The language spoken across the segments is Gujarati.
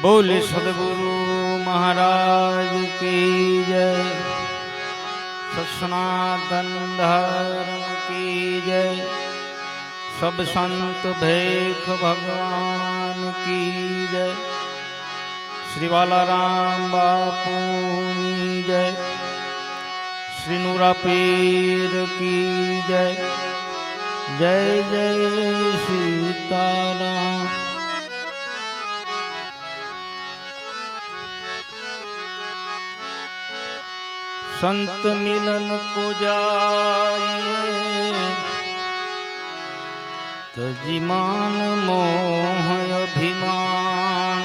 બોલે સદગુરુ મહારાજ કી જય. સનાતન ધર્મ કી જય. સબ સંત ભેખ ભગવાન કી જય. શ્રી વાલારામ બાપુની જય. શ્રી નુરા પીર કી જય. જય જય સીતારામ. સંત મિલન પૂજાય. તજીમાન મોહ અભિમાન.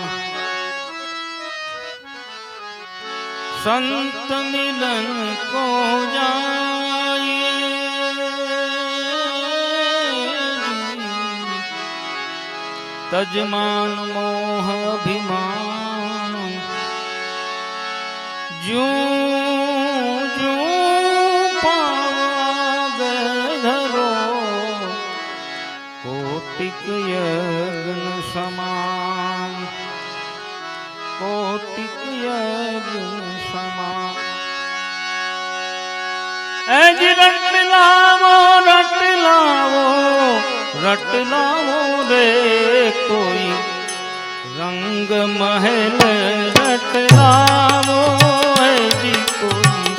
સંત મિલન કો જાય તજમાન મોહ અભિમાન. જૂ અગ્ન સમાન. કોટિક અગ્ન સમાન. એ જીવન લાવો, રટ લાવો રટ લાવો રે કોઈ. રંગ મહેલ રટ લાવો જી કોઈ.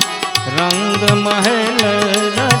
રંગ મહેલ રટ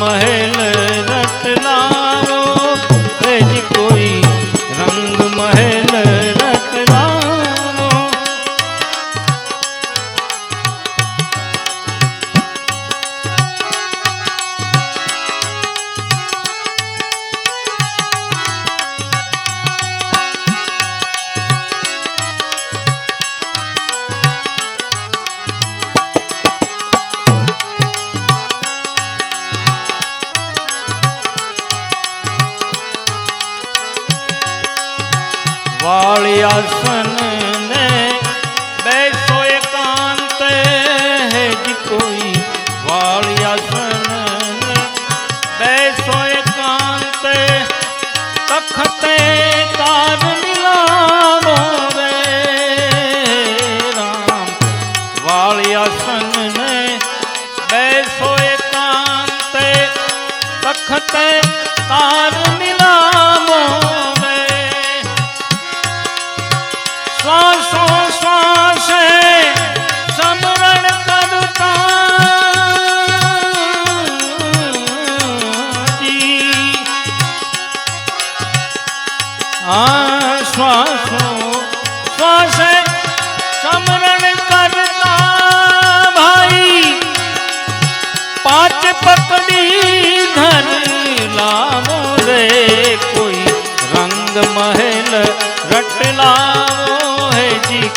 महल रखते तार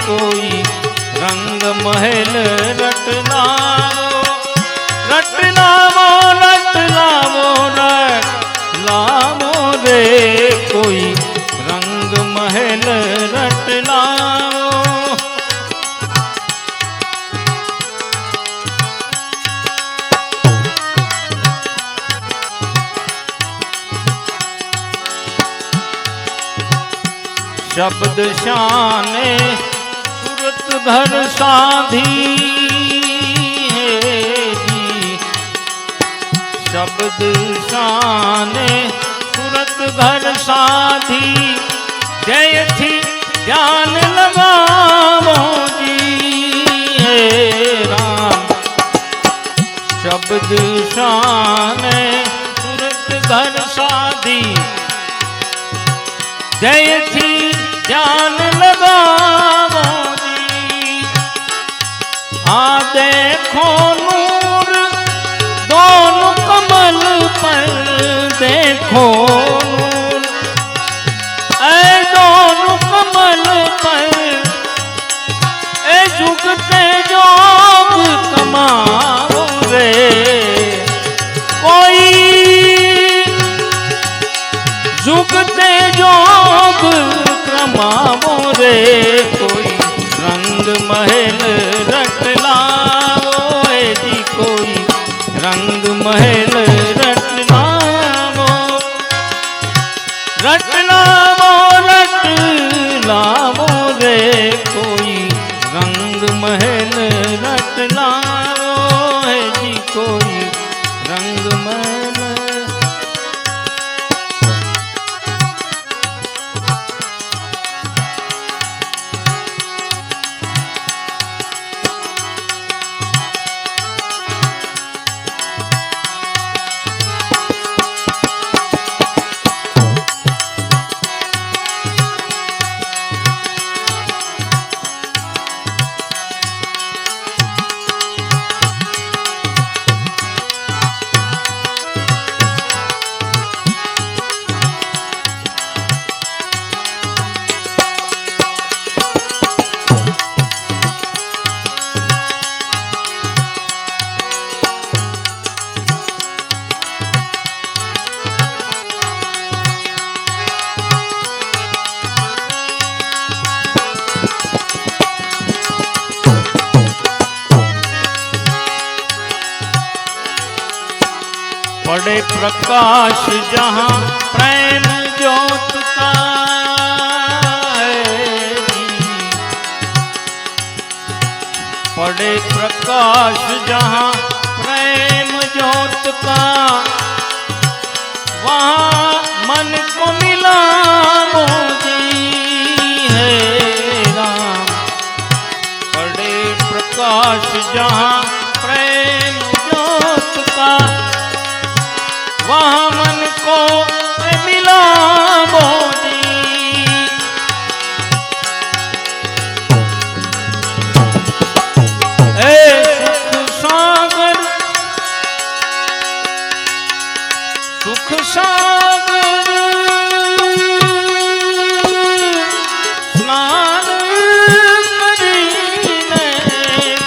કોઈ રંગ મહેલ રટ લાવો રટ લાવો રટ લાવો રટ લાવો રે કોઈ રંગ મહેલ રટ શબ્દ શાને સાધી હે જી શબ્દ શાને સુરત ઘર સાધી જયથી ધ્યાન લગાવો જી હે રામ શબ્દ શાને સુરત ઘર સાધી જયથી ધ્યાન લગાવો જી हाँ देखो नूर दोनों कमल पर देखो दोनों कमल पर झुकते લામો રટ લામો રે કોઈ રંગ મહે प्रकाश जहाँ प्रेम ज्योत का है जी। पड़े प्रकाश जहाँ प्रेम ज्योत का वहाँ वहाँ मन को मिला मोदी सुख सागर सुख सागर स्नान करी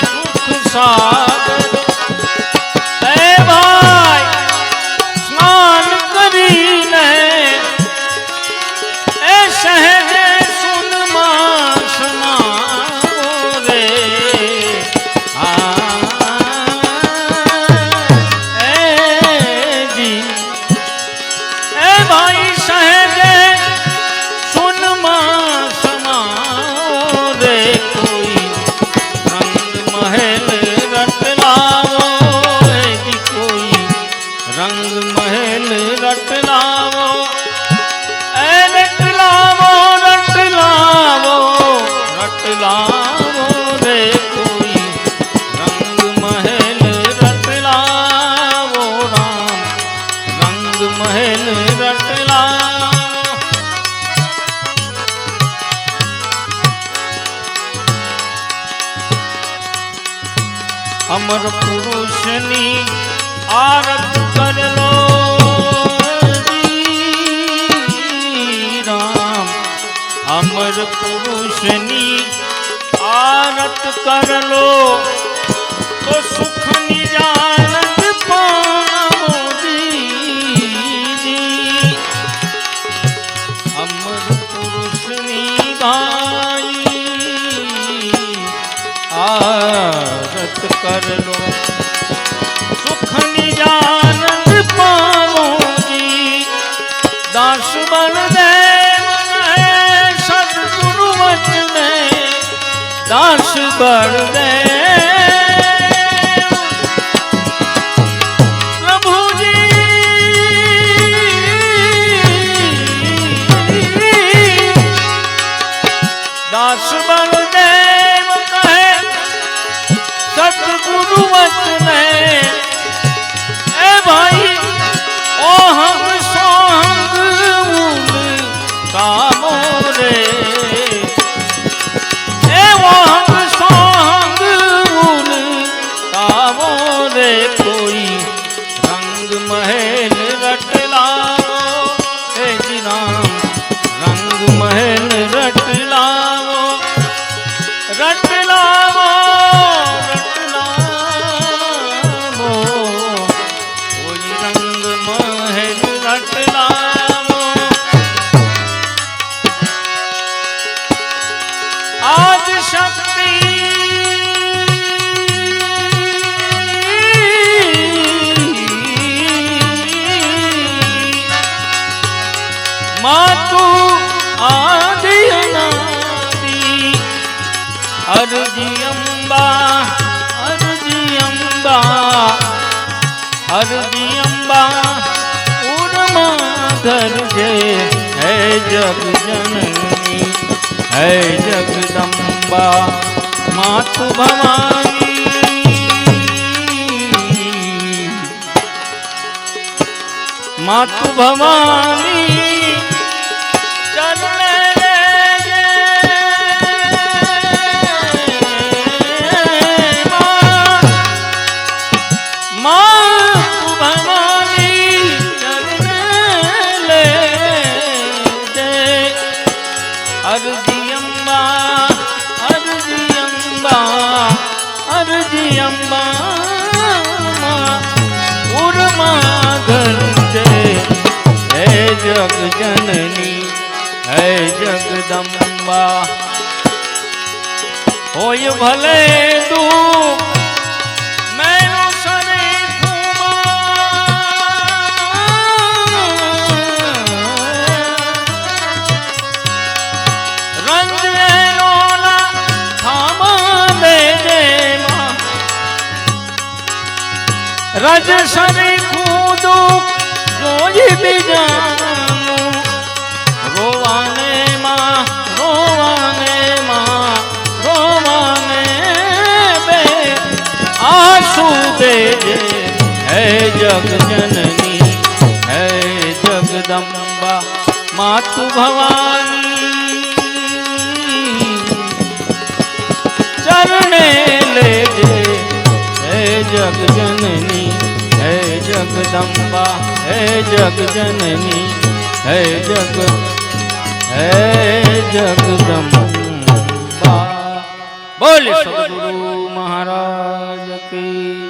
सुख सागर મહેલ રટલા. અમર પુરુષની આરત કરલો. રામ અમર પુરુષની આરત કરલો. દાસ બળ પ્રભુજી અરજી અંબા અરજી અંબા અરજી અંબા ઉર્મા ધરજે હે જગ જનની હે જગદંબા માતુ ભવાની માતુ ભવાની હે જગ જનની હે જગદંબા. હોય ભલે દુઃખ રજ સરી ખુદું જોઈ બીજાનું હે જગદંબા, માતુ ભવાની ચરણે લેજે, હે જગ જનની, હે જગદંબા, હે જગ જનની, હે જગ, હે જગદંબા. બોલે સદગુરુ મહારાજ કી.